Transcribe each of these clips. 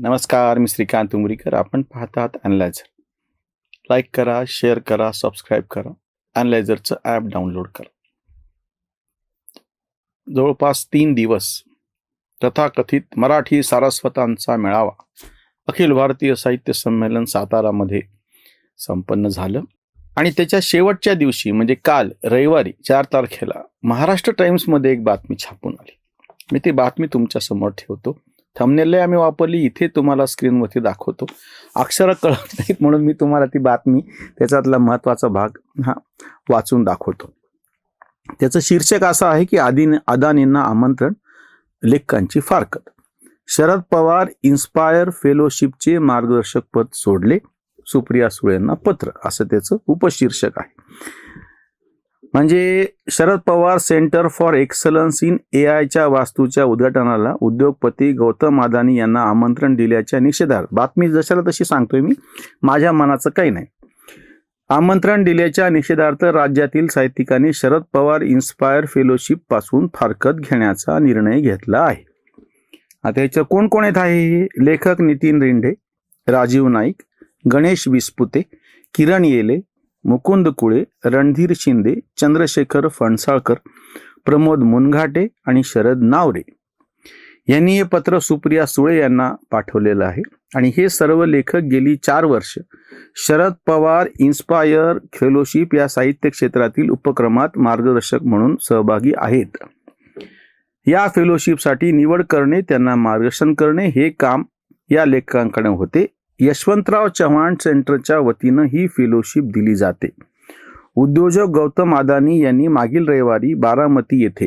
नमस्कार मी श्रीकांत उमरीकर. आपण पाहतात अनलायझर लाईक करा शेअर करा सबस्क्राईब करा. अनलायझरचं ॲप डाउनलोड करा. जवळपास तीन दिवस तथाकथित मराठी सारस्वतांचा मेळावा अखिल भारतीय साहित्य संमेलन सातारामध्ये संपन्न झालं. आणि त्याच्या शेवटच्या दिवशी म्हणजे काल रविवारी चार तारखेला महाराष्ट्र टाइम्समध्ये एक बातमी छापून आली. मी ती बातमी तुमच्यासमोर ठेवतो. थंबनेलही आम्ही वापरली इथे तुम्हाला स्क्रीनवरती दाखवतो. अक्षरं कळत नाहीत म्हणून मी तुम्हाला ती बातमी त्याच्यातला महत्त्वाचा भाग हा वाचून दाखवतो. त्याचं शीर्षक असं आहे की आदी अदानींना आमंत्रण लेखकांची फारकत. शरद पवार इन्स्पायर फेलोशिपचे मार्गदर्शक पद सोडले सुप्रिया सुळेंना पत्र असं त्याचं उपशीर्षक आहे. म्हणजे Sharad Pawar centre for excellence in A आयच्या वास्तूच्या उद्घाटनाला उद्योगपती गौतम अदानी यांना आमंत्रण दिल्याच्या निषेधार्थ. बातमी जशाला तशी सांगतोय मी माझ्या मनाचं काही नाही. आमंत्रण दिल्याच्या निषेधार्थ राज्यातील साहित्यिकांनी शरद पवार इन्स्पायर फेलोशिपपासून फारकत घेण्याचा निर्णय घेतला आहे. आता याच्यावर कोण कोण येत आहे हे? लेखक नितीन रिंढे राजीव नाईक गणेश विस्पुते किरण येले मुकुंद कुळे रणधीर शिंदे चंद्रशेखर फणसाळकर प्रमोद मुनघाटे आणि शरद नावरे. यांनी हे पत्र सुप्रिया सुळे यांना पाठवलेलं आहे. आणि हे सर्व लेखक गेली चार वर्ष शरद पवार इन्स्पायर फेलोशिप या साहित्य क्षेत्रातील उपक्रमात मार्गदर्शक म्हणून सहभागी आहेत. या फेलोशिपसाठी निवड करणे त्यांना मार्गदर्शन करणे हे काम या लेखकांकडे होते. यशवंतराव चव्हाण सेंटरच्या वतीनं ही फेलोशिप दिली जाते. उद्योजक गौतम अदानी यांनी मागील रविवारी बारामती येथे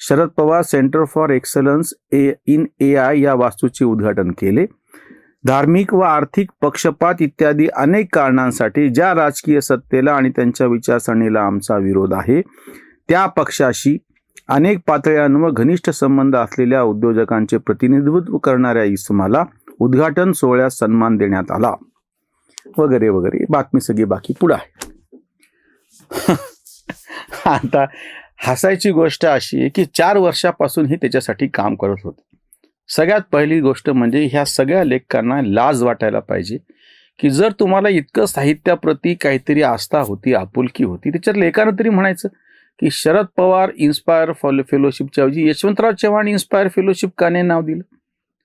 Sharad Pawar centre for excellence A in A I या वास्तूचे उद्घाटन केले. धार्मिक व आर्थिक पक्षपात इत्यादी अनेक कारणांसाठी ज्या राजकीय सत्तेला आणि त्यांच्या विचारसरणीला आमचा विरोध आहे त्या पक्षाशी अनेक पातळ्यांवर घनिष्ठ संबंध असलेल्या उद्योजकांचे प्रतिनिधित्व करणाऱ्या इसमाला उद्घाटन सोहळ्यात सन्मान देण्यात आला. वगैरे वगैरे. बातमी सगळी बाकी पुढं आहे. आता हसायची गोष्ट अशी आहे की चार वर्षापासून हे त्याच्यासाठी काम करत होते. सगळ्यात पहिली गोष्ट म्हणजे ह्या सगळ्या लेखकांना लाज वाटायला पाहिजे की जर तुम्हाला इतकं साहित्याप्रती काहीतरी आस्था होती आपुलकी होती त्याच्यात लेखानं तरी म्हणायचं की शरद पवार इन्स्पायर फॉलो फेलोशिपच्या ऐवजी यशवंतराव चव्हाण इन्स्पायर फेलोशिप काने नाव दिलं?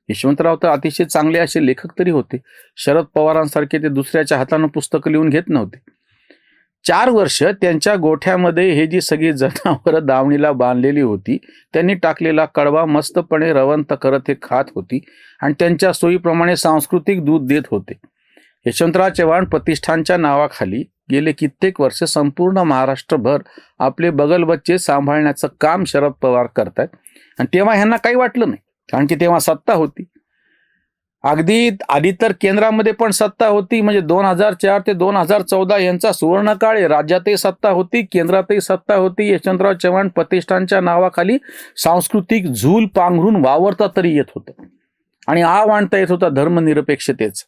यशवंतराव तर अतिशय चांगले असे लेखक तरी होते. शरद पवारांसारखे ते दुसऱ्याच्या हातानं पुस्तकं लिहून घेत नव्हते. चार वर्ष त्यांच्या गोठ्यामध्ये हे जी सगळी जनावरं दावणीला बांधलेली होती त्यांनी टाकलेला कडवा मस्तपणे रवंत करत हे खात होती आणि त्यांच्या सोयीप्रमाणे सांस्कृतिक दूध देत होते. यशवंतराव चव्हाण प्रतिष्ठानच्या नावाखाली गेले कित्येक वर्ष संपूर्ण महाराष्ट्रभर आपले बगल बच्चे सांभाळण्याचं काम शरद पवार करतात आणि तेव्हा ह्यांना काही वाटलं नाही. कारण की तेव्हा सत्ता होती. अगदी आधी तर केंद्रामध्ये पण सत्ता होती म्हणजे दोन हजार चार ते दोन हजार चौदा यांचा सुवर्णकाळ राज्यातही सत्ता होती केंद्रातही सत्ता होती. यशवंतराव चव्हाण प्रतिष्ठानच्या नावाखाली सांस्कृतिक झूल पांघरून वावरता तरी येत होतं. आणि हा आणता येत होता धर्मनिरपेक्षतेच.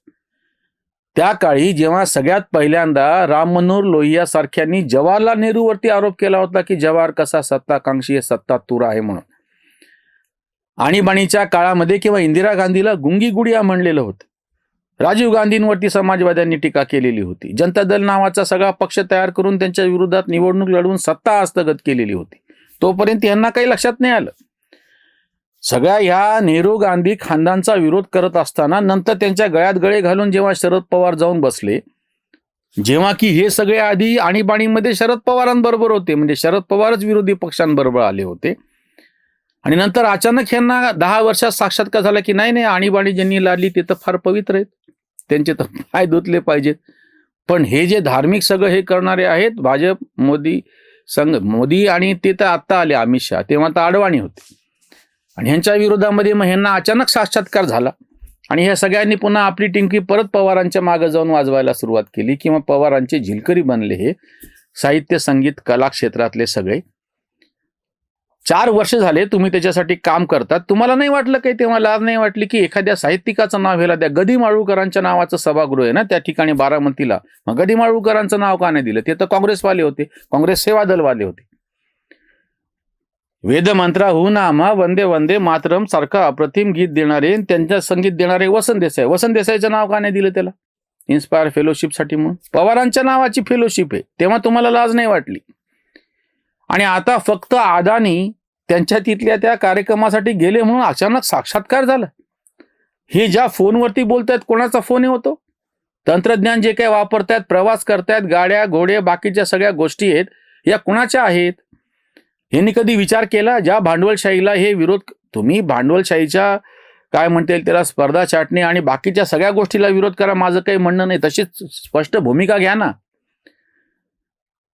त्या काळी जेव्हा सगळ्यात पहिल्यांदा राम मनोहर लोहिया सारख्यांनी जवाहरलाल नेहरूवरती आरोप केला होता की जवाहर कसा सत्ताकांक्षी सत्ता तुरा आहे म्हणून. आणीबाणीच्या काळामध्ये किंवा इंदिरा गांधीला गुंगी गुडिया म्हणलेलं होतं. राजीव गांधींवरती समाजवाद्यांनी टीका केलेली होती. जनता दल नावाचा सगळा पक्ष तयार करून त्यांच्या विरोधात निवडणूक लढवून सत्ता हस्तगत केलेली होती. तोपर्यंत यांना काही लक्षात नाही आलं. सगळ्या ह्या नेहरू गांधी खानदानचा विरोध करत असताना नंतर त्यांच्या गळ्यात गळे घालून जेव्हा शरद पवार जाऊन बसले जेव्हा की हे सगळे आधी आणीबाणीमध्ये शरद पवारांबरोबर होते. म्हणजे शरद पवारच विरोधी पक्षांबरोबर आले होते. आणि नंतर अचानक यांना दहा वर्षात साक्षात्कार झाला की नाही नाही आणीबाणी ज्यांनी लादली ते तर फार पवित्र आहेत. त्यांचे तर पाय धुतले पाहिजेत. पण हे जे धार्मिक सगळं हे करणारे आहेत भाजप मोदी संघ मोदी आणि ते तर आत्ता आले अमित शहा. तेव्हा तर अडवाणी होते. आणि ह्यांच्या विरोधामध्ये मग ह्यांना अचानक साक्षात्कार झाला. आणि ह्या सगळ्यांनी पुन्हा आपली टिंकी परत पवारांच्या मागे जाऊन वाजवायला सुरुवात केली किंवा पवारांचे झिलकरी बनले हे साहित्य संगीत कला क्षेत्रातले सगळे. चार वर्ष झाले तुम्ही त्याच्यासाठी काम करतात तुम्हाला नाही वाटलं काही तेव्हा लाज नाही वाटली की एखाद्या साहित्यिकाचं नाव घ्यायला द्या. गदी माळूकरांच्या नावाचं सभागृह आहे ना त्या ठिकाणी बारामतीला. मग गदी माळूकरांचं नाव का नाही दिलं? ते तर काँग्रेसवाले होते. काँग्रेस सेवा दलवाले होते. वेदमंत्राहून नामा वंदे वंदे मातरम सारखं अप्रतिम गीत देणारे आणि त्यांच्या संगीत देणारे वसंत देसाई. वसंत देसाईचं नाव का नाही दिलं त्याला? इन्स्पायर फेलोशिपसाठी म्हणून. पवारांच्या नावाची फेलोशिप आहे. तेव्हा तुम्हाला लाज नाही वाटली. आणि आता फक्त अदानी त्यांच्या तिथल्या त्या कार्यक्रमासाठी गेले म्हणून अचानक साक्षात्कार झाला. हे ज्या फोनवरती बोलतायत कोणाचा फोन होतो तंत्रज्ञान जे काही वापरतायत प्रवास करतायत गाड्या घोडे बाकीच्या सगळ्या गोष्टी आहेत या कुणाच्या आहेत? यांनी कधी विचार केला? ज्या भांडवलशाहीला हे विरोध तुम्ही भांडवलशाहीच्या काय म्हणता येईल त्याला स्पर्धा छाटणे आणि बाकीच्या सगळ्या गोष्टीला विरोध करा माझं काही म्हणणं नाही. तशीच स्पष्ट भूमिका घ्या ना.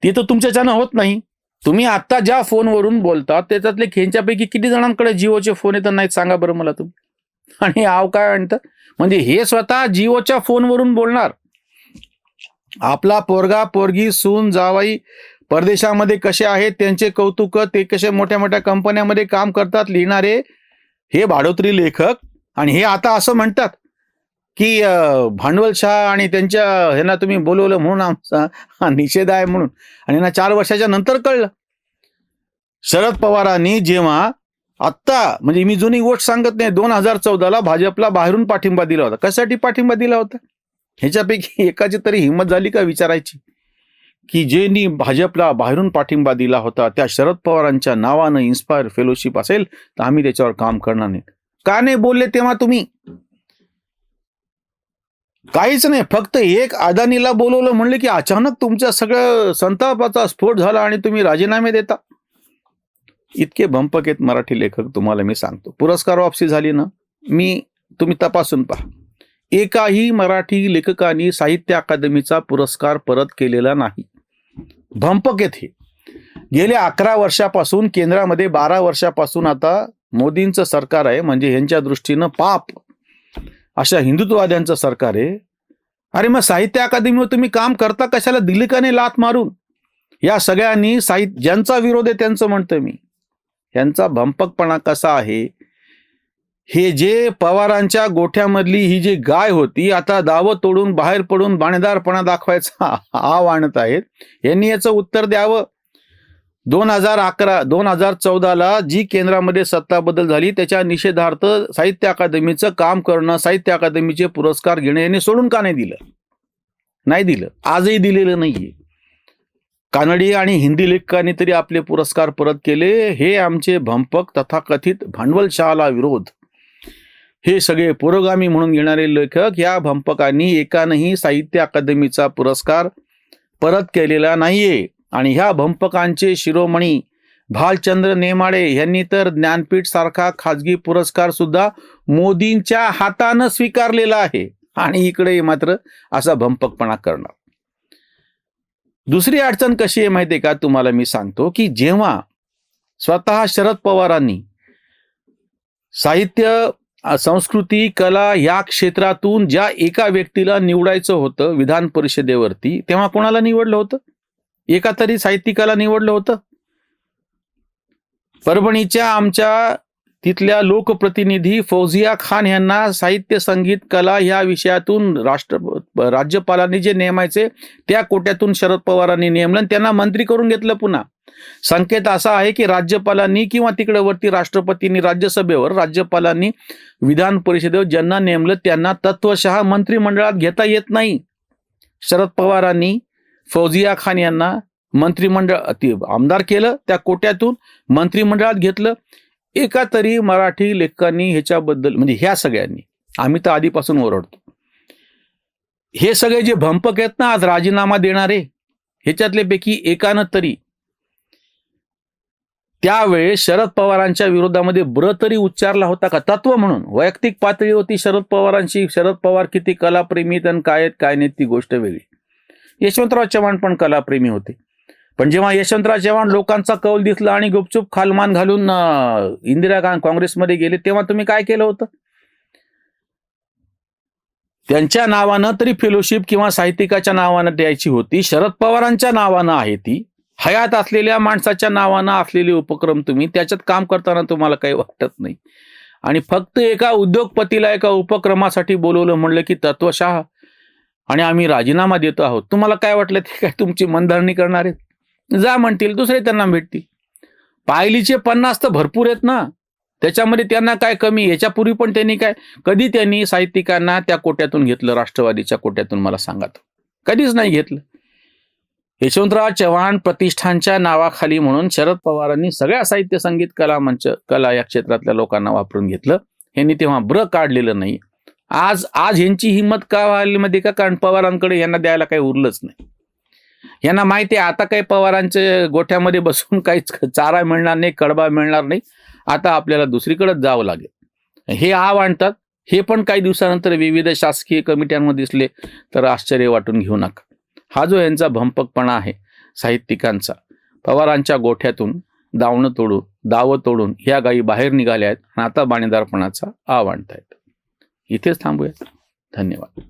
ती तर तुमच्याच्यानं होत नाही. तुम्ही आता ज्या फोनवरून बोलता त्याच्यातले खेंच्यापैकी किती जणांकडे जिओचे फोन येतात नाहीत सांगा बरं मला तुम्ही. आणि आव काय आणतं? म्हणजे हे स्वतः जिओच्या फोनवरून बोलणार. आपला पोरगा पोरगी सून जावाई परदेशामध्ये कसे आहेत त्यांचे कौतुक ते कसे मोठ्या मोठ्या कंपन्यामध्ये काम करतात लिहिणारे हे भाडोत्री लेखक आणि हे आता असं म्हणतात. की भांडवलशाह आणि त्यांच्या ह्यांना तुम्ही बोलवलं म्हणून आमचा हा निषेध आहे म्हणून. आणि यांना चार वर्षाच्या नंतर कळलं. शरद पवारांनी जेव्हा आत्ता म्हणजे मी जुनी गोष्ट सांगत नाही दोन हजार चौदाला भाजपला बाहेरून पाठिंबा दिला होता. कशासाठी पाठिंबा दिला होता? ह्याच्यापैकी एकाची तरी हिंमत झाली का विचारायची? की ज्यांनी भाजपला बाहेरून पाठिंबा दिला होता त्या शरद पवारांच्या नावानं इन्स्पायर फेलोशिप असेल तर आम्ही त्याच्यावर काम करणार नाही. का नाही बोलले तेव्हा तुम्ही? काहीच नाही फक्त एक अदानीला बोलवलं म्हणलं की अचानक तुमच्या सगळं संतापाचा स्फोट झाला आणि तुम्ही राजीनामे देता. इतके भंपक आहेत मराठी लेखक तुम्हाला मी सांगतो. पुरस्कार वापसी झाली ना मी तुम्ही तपासून पहा. एकाही मराठी लेखकांनी साहित्य अकादमीचा पुरस्कार परत केलेला नाही. भंपक आहेत हे. गेल्या अकरा वर्षापासून केंद्रामध्ये बारा वर्षापासून आता मोदींचं सरकार आहे म्हणजे ह्यांच्या दृष्टीनं पाप. अशा हिंदुत्ववाद्यांचं सरकार आहे. अरे मग साहित्य अकादमीवर तुम्ही काम करता कशाला दिली का नाही लात मारून? या सगळ्यांनी साहित्य ज्यांचा विरोध आहे त्यांचं म्हणतोय मी. यांचा भंपकपणा कसा आहे? हे जे पवारांच्या गोठ्यामधली ही जी गाय होती आता दावं तोडून बाहेर पडून बाणेदारपणा दाखवायचा आव आणत आहेत. यांनी याचं उत्तर द्यावं? दोन हजार अकरा दोन हजार चौदाला जी केंद्रामध्ये सत्ता बदल झाली त्याच्या निषेधार्थ साहित्य अकादमीचं काम करणं साहित्य अकादमीचे पुरस्कार घेणं यांनी सोडून का नाही दिलं? नाही दिलं. आजही दिलेलं नाहीये. कानडी आणि हिंदी लेखकांनी तरी आपले पुरस्कार परत केले. हे आमचे भंपक तथाकथित भांडवलशाहाला विरोध. हे सगळे पुरोगामी म्हणून घेणारे लेखक या भंपकांनी एकानंही साहित्य अकादमीचा पुरस्कार परत केलेला नाहीये. आणि ह्या भंपकांचे शिरोमणी भालचंद्र नेमाडे यांनी तर ज्ञानपीठ सारखा खाजगी पुरस्कार सुद्धा मोदींच्या हातानं स्वीकारलेला आहे. आणि इकडे मात्र असा भंपकपणा करणार. दुसरी अडचण कशी आहे माहिती आहे का? तुम्हाला मी सांगतो की जेव्हा स्वतः शरद पवारांनी साहित्य संस्कृती कला या क्षेत्रातून ज्या एका व्यक्तीला निवडायचं होतं विधान परिषदेवरती तेव्हा कोणाला निवडलं होतं? एका तरी साहित्यिकाला निवडलं होतं. परभणीच्या आमच्या तिथल्या लोकप्रतिनिधी फौजिया खान यांना साहित्य संगीत कला या विषयातून राष्ट्र राज्यपालांनी जे नेमायचे त्या कोट्यातून शरद पवारांनी नेमलं त्यांना मंत्री करून घेतलं पुन्हा. संकेत असा आहे की राज्यपालांनी किंवा तिकडे वरती राष्ट्रपतींनी राज्यसभेवर राज्यपालांनी विधान परिषदेवर ज्यांना नेमलं त्यांना तत्वशः मंत्रिमंडळात घेता येत नाही. शरद पवारांनी फौजिया खान यांना मंत्रिमंडळ आमदार केलं त्या कोट्यातून मंत्रिमंडळात घेतलं. एका तरी मराठी लेखकांनी ह्याच्याबद्दल म्हणजे ह्या सगळ्यांनी आम्ही तर आधीपासून ओरडतो. हे सगळे जे भंपक आहेत ना आज राजीनामा देणारे ह्याच्यातले पैकी एकानं तरी त्यावेळेस शरद पवारांच्या विरोधामध्ये ब्र तरी उच्चारला होता का? तत्व म्हणून. वैयक्तिक पातळी होती शरद पवारांची. शरद पवार किती कलाप्रेमी आहेत आणि काय आहेत काय नाहीत ती गोष्ट वेगळी. यशवंतराव चव्हाण पण कलाप्रेमी होते. पण जेव्हा यशवंतराव चव्हाण लोकांचा कौल दिसला आणि गुपचूप खालमान घालून इंदिरा गांधी काँग्रेसमध्ये गेले तेव्हा तुम्ही काय केलं होतं? त्यांच्या नावानं तरी फेलोशिप किंवा साहित्यिकाच्या नावानं द्यायची होती शरद पवारांच्या नावानं आहे ती. हयात असलेल्या माणसाच्या नावानं असलेले उपक्रम तुम्ही त्याच्यात काम करताना तुम्हाला काही वाटत नाही. आणि फक्त एका उद्योगपतीला एका उपक्रमासाठी बोलवलं म्हणलं की तत्वशाह. आणि आम्ही राजीनामा देतो आहोत. तुम्हाला काय वाटलं? ते काय तुमची मनधरणी करणार? आहेत जा म्हणतील दुसरे त्यांना भेटतील. पायलीचे पन्नास तर भरपूर आहेत ना. त्याच्यामध्ये त्यांना काय कमी? याच्यापूर्वी पण त्यांनी काय? कधी त्यांनी साहित्यिकांना त्या कोट्यातून घेतलं? राष्ट्रवादीच्या कोट्यातून मला सांगा कधीच नाही घेतलं. यशवंतराव चव्हाण प्रतिष्ठानच्या नावाखाली म्हणून शरद पवारांनी सगळ्या साहित्य संगीत कला मंच कला या क्षेत्रातल्या लोकांना वापरून घेतलं. यांनी तेव्हा ब्र काढलेलं नाही आज आज ह्यांची हिंमत का व्हायला मध्ये का? कारण पवारांकडे यांना द्यायला काही उरलंच नाही. यांना माहिती आहे आता काही पवारांच्या गोठ्यामध्ये बसून काहीच चारा मिळणार नाही कडबा मिळणार नाही. आता आपल्याला दुसरीकडे जावं लागेल. हे आव आणतात. हे पण काही दिवसानंतर विविध शासकीय कमिट्यांमध्ये दिसले तर आश्चर्य वाटून घेऊ नका. हा जो यांचा भंपकपणा आहे साहित्यिकांचा पवारांच्या गोठ्यातून दावणं तोडून दावं तोडून ह्या गायी बाहेर निघाल्या आहेत आणि आता बाणेदारपणाचा आव आणतायत. इथेच थांबूयात. धन्यवाद.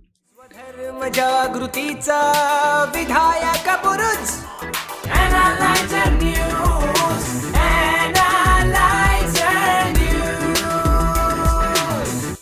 धर्म विधायक बुरुज